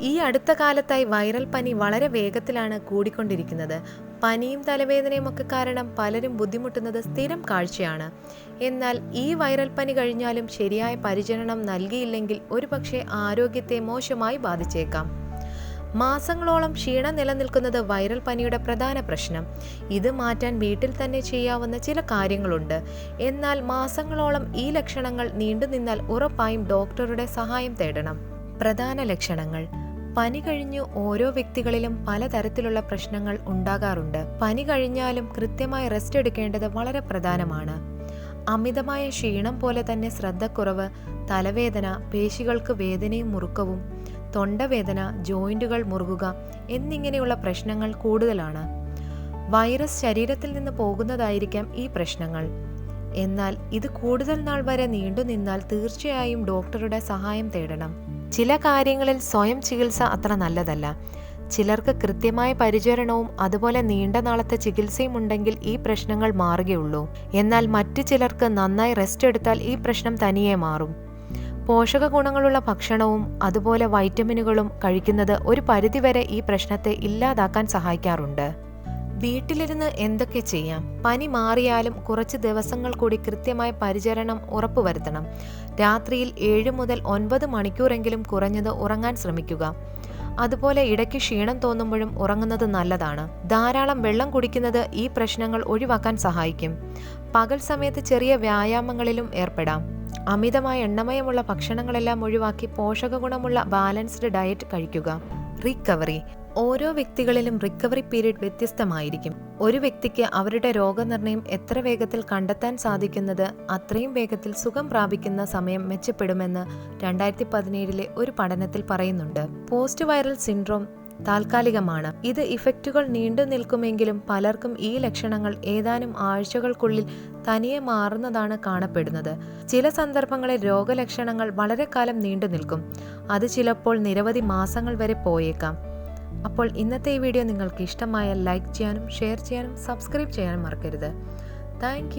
ഈ അടുത്ത കാലത്തായി വൈറൽ പനി വളരെ വേഗത്തിലാണ് കൂടിക്കൊണ്ടിരിക്കുന്നത്. പനിയും തലവേദനയും ഒക്കെ കാരണം പലരും ബുദ്ധിമുട്ടുന്നത് സ്ഥിരം കാഴ്ചയാണ്. എന്നാൽ ഈ വൈറൽ പനി കഴിഞ്ഞാലും ശരിയായ പരിചരണം നൽകിയില്ലെങ്കിൽ ഒരുപക്ഷെ ആരോഗ്യത്തെ മോശമായി ബാധിച്ചേക്കാം. മാസങ്ങളോളം ക്ഷീണം നിലനിൽക്കുന്നത് വൈറൽ പനിയുടെ പ്രധാന പ്രശ്നം. ഇത് മാറ്റാൻ വീട്ടിൽ തന്നെ ചെയ്യാവുന്ന ചില കാര്യങ്ങളുണ്ട്. എന്നാൽ മാസങ്ങളോളം ഈ ലക്ഷണങ്ങൾ നീണ്ടുനിന്നാൽ ഉറപ്പായും ഡോക്ടറുടെ സഹായം തേടണം. പ്രധാന ലക്ഷണങ്ങൾ. പനി കഴിഞ്ഞു ഓരോ വ്യക്തികളിലും പലതരത്തിലുള്ള പ്രശ്നങ്ങൾ ഉണ്ടാകാറുണ്ട്. പനി കഴിഞ്ഞാലും കൃത്യമായി റെസ്റ്റ് എടുക്കേണ്ടത് വളരെ പ്രധാനമാണ്. അമിതമായ ക്ഷീണം പോലെ തന്നെ ശ്രദ്ധക്കുറവ് തലവേദന പേശികൾക്ക് വേദനയും മുറുക്കവും തൊണ്ടവേദന ജോയിന്റുകൾ മുറുകുക എന്നിങ്ങനെയുള്ള പ്രശ്നങ്ങൾ കൂടുതലാണ്. വൈറസ് ശരീരത്തിൽ നിന്ന് പോകുന്നതായിരിക്കാം ഈ പ്രശ്നങ്ങൾ. എന്നാൽ ഇത് കൂടുതൽ നാൾ വരെ നീണ്ടുനിന്നാൽ തീർച്ചയായും ഡോക്ടറുടെ സഹായം തേടണം. ചില കാര്യങ്ങളിൽ സ്വയം ചികിത്സ അത്ര നല്ലതല്ല. ചിലർക്ക് കൃത്യമായ പരിചരണവും അതുപോലെ നീണ്ട നാളത്തെ ചികിത്സയും ഉണ്ടെങ്കിൽ ഈ പ്രശ്നങ്ങൾ മാറുകയുള്ളൂ. എന്നാൽ മറ്റു ചിലർക്ക് നന്നായി റെസ്റ്റ് എടുത്താൽ ഈ പ്രശ്നം തനിയെ മാറും. പോഷക ഗുണങ്ങളുള്ള ഭക്ഷണവും അതുപോലെ വൈറ്റമിനുകളും കഴിക്കുന്നത് ഒരു പരിധിവരെ ഈ പ്രശ്നത്തെ ഇല്ലാതാക്കാൻ സഹായിക്കാറുണ്ട്. വീട്ടിലിരുന്ന് എന്തൊക്കെ ചെയ്യാം? പനി മാറിയാലും കുറച്ച് ദിവസങ്ങൾ കൂടി കൃത്യമായ പരിചരണം ഉറപ്പുവരുത്തണം രാത്രിയിൽ ഏഴ് മുതൽ ഒൻപത് മണിക്കൂറെങ്കിലും കുറഞ്ഞത് ഉറങ്ങാൻ ശ്രമിക്കുക. അതുപോലെ ഇടയ്ക്ക് ക്ഷീണം തോന്നുമ്പോഴും ഉറങ്ങുന്നത് നല്ലതാണ്. ധാരാളം വെള്ളം കുടിക്കുന്നത് ഈ പ്രശ്നങ്ങൾ ഒഴിവാക്കാൻ സഹായിക്കും. പകൽ സമയത്ത് ചെറിയ വ്യായാമങ്ങളിലും ഏർപ്പെടാം. അമിതമായ എണ്ണമയമുള്ള ഭക്ഷണങ്ങളെല്ലാം ഒഴിവാക്കി പോഷക ഗുണമുള്ള ബാലൻസ്ഡ് ഡയറ്റ് കഴിക്കുക. റിക്കവറി. ഓരോ വ്യക്തികളിലും റിക്കവറി പീരീഡ് വ്യത്യസ്തമായിരിക്കും. ഒരു വ്യക്തിക്ക് അവരുടെ രോഗനിർണയം എത്ര വേഗത്തിൽ കണ്ടെത്താൻ സാധിക്കുന്നത് അത്രയും വേഗത്തിൽ സുഖം പ്രാപിക്കുന്ന സമയം മെച്ചപ്പെടുമെന്ന് രണ്ടായിരത്തി പതിനേഴിലെ ഒരു പഠനത്തിൽ പറയുന്നുണ്ട്. പോസ്റ്റ് വൈറൽ സിൻഡ്രോം താൽക്കാലികമാണ്. ഇത് ഇഫക്റ്റുകൾ നീണ്ടു നിൽക്കുമെങ്കിലും പലർക്കും ഈ ലക്ഷണങ്ങൾ ഏതാനും ആഴ്ചകൾക്കുള്ളിൽ തനിയെ മാറുന്നതാണ് കാണപ്പെടുന്നത്. ചില സന്ദർഭങ്ങളിൽ രോഗലക്ഷണങ്ങൾ വളരെ കാലം നീണ്ടു നിൽക്കും. അത് ചിലപ്പോൾ നിരവധി മാസങ്ങൾ വരെ പോയേക്കാം. അപ്പോൾ ഇന്നത്തെ ഈ വീഡിയോ നിങ്ങൾക്ക് ഇഷ്ടമായാൽ ലൈക്ക് ചെയ്യാനും ഷെയർ ചെയ്യാനും സബ്സ്ക്രൈബ് ചെയ്യാനും മറക്കരുത്. താങ്ക്